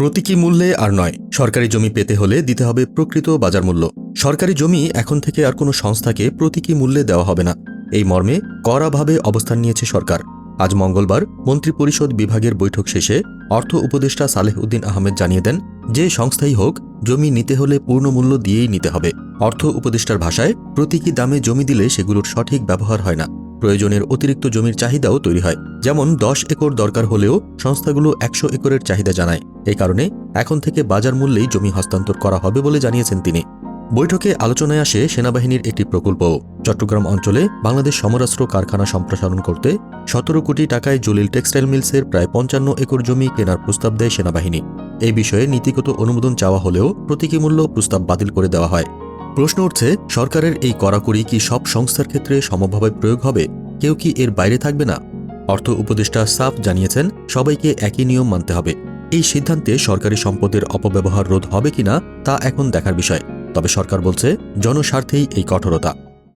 প্রতীকী মূল্যে আর নয়। সরকারি জমি পেতে হলে দিতে হবে প্রকৃত বাজার মূল্য সরকারি জমি এখন থেকে আর কোনো সংস্থাকে প্রতীকী মূল্যে দেওয়া হবে না। এই মর্মে কড়াভাবে অবস্থান নিয়েছে সরকার। আজ মঙ্গলবার মন্ত্রিপরিষদ বিভাগের বৈঠক শেষে অর্থ উপদেষ্টা সালেহ উদ্দিন আহমেদ জানিয়ে দেন, যে সংস্থাই হোক, জমি নিতে হলে পূর্ণ মূল্য দিয়েই নিতে হবে। অর্থ উপদেষ্টার ভাষায়, প্রতীকী দামে জমি দিলে সেগুলোর সঠিক ব্যবহার হয় না। প্রয়োজনের অতিরিক্ত জমির চাহিদাও তৈরি হয়। যেমন দশ একর দরকার হলেও সংস্থাগুলো একশো একরের চাহিদা জানায়। এই কারণে এখন থেকে বাজার মূল্যেই জমি হস্তান্তর করা হবে বলে জানিয়েছেন তিনি। বৈঠকে আলোচনায় আসে সেনাবাহিনীর একটি প্রকল্পও চট্টগ্রাম অঞ্চলে বাংলাদেশ সমরাস্ত্র কারখানা সম্প্রসারণ করতে সতেরো কোটি টাকায় জলিল টেক্সটাইল মিলসের প্রায় পঞ্চান্ন একর জমি কেনার প্রস্তাব দেয় সেনাবাহিনী। এই বিষয়ে নীতিগত অনুমোদন চাওয়া হলেও প্রতীকী মূল্য প্রস্তাব বাতিল করে দেওয়া হয়। প্রশ্ন উঠছে, সরকারের এই কড়াকড়ি কি সব সংস্থার ক্ষেত্রে সমভাবে প্রয়োগ হবে? কেউ কি এর বাইরে থাকবে না? অর্থ উপদেষ্টা সাফ জানিয়েছেন, সবাইকে একই নিয়ম মানতে হবে। এই সিদ্ধান্তে সরকারি সম্পদের অপব্যবহার রোধ হবে কিনা, তা এখন দেখার বিষয়। তবে সরকার বলছে, জনস্বার্থেই এই কঠোরতা।